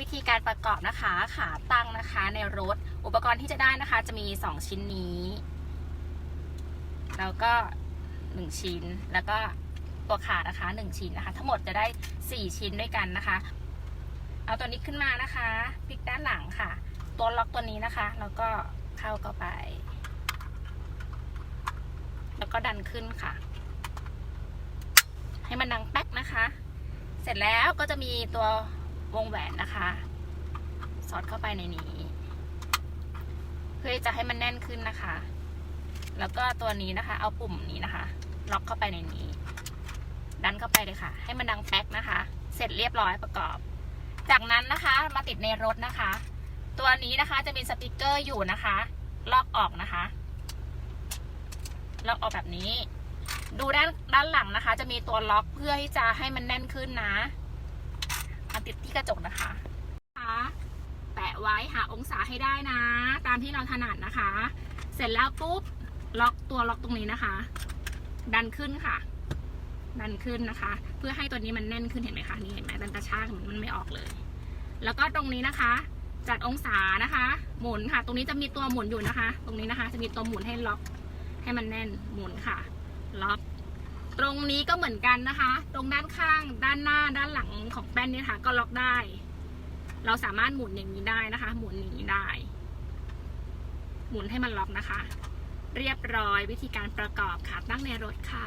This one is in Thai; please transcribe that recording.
วิธีการประกอบนะคะ ขาตั้งนะคะในรถ อุปกรณ์ที่จะได้นะคะจะมี 2 ชิ้นนี้ แล้วก็ 1 ชิ้น แล้วก็ตัวขานะคะ 1 ชิ้นนะคะ ทั้งหมดจะได้ 4 ชิ้นด้วยกันนะคะ เอาตัวนี้ขึ้นมานะคะพลิกด้านหลังค่ะ ตัวล็อกตัวนี้นะคะ แล้วก็เข้าเข้าไป แล้วก็ดันขึ้นค่ะ ให้มันดังแป๊กนะคะ เสร็จแล้วก็จะมีตัว วงแหวนนะคะ สอดเข้าไปในนี้ เพื่อจะให้มันแน่นขึ้นนะคะ แล้วก็ตัวนี้นะคะ เอาปุ่มนี้นะคะ ล็อกเข้าไปในนี้ ดันเข้าไปเลยค่ะ ให้มันดังแป๊กนะคะ เสร็จเรียบร้อยประกอบ จากนั้นนะคะมาติดในรถนะคะ ตัวนี้นะคะจะมีสติกเกอร์อยู่นะคะ ลอกออกนะคะล็อกออกแบบนี้ ดูด้านด้านหลังนะคะ จะมีตัวล็อกเพื่อที่จะให้มันแน่นขึ้นนะ ติดที่กระจกนะคะแปะไว้หาองศาให้ได้นะ ตามที่เราถนัดนะคะ เสร็จแล้วปุ๊บล็อกตัวล็อกตรงนี้นะคะ ดันขึ้นค่ะ ดันขึ้นนะคะ เพื่อให้ตัวนี้มันแน่นขึ้นเห็นไหมคะนี่เห็นไหมดันกระชากมันไม่ออกเลย แล้วก็ตรงนี้นะคะ จัดองศานะคะ หมุนค่ะ ตรงนี้จะมีตัวหมุนอยู่นะคะ ตรงนี้นะคะ จะมีตัวหมุนให้ล็อกให้มันแน่นหมุนค่ะ ล็อก ตรงนี้ก็เหมือนกันนะคะ ตรงด้านข้างด้านหน้าด้านหลังของแป้นนี่ค่ะก็ล็อกได้ เราสามารถหมุนอย่างนี้ได้นะคะ หมุนอย่างนี้ได้ หมุนให้มันล็อกนะคะ เรียบร้อยวิธีการประกอบค่ะตั้งในรถค่ะ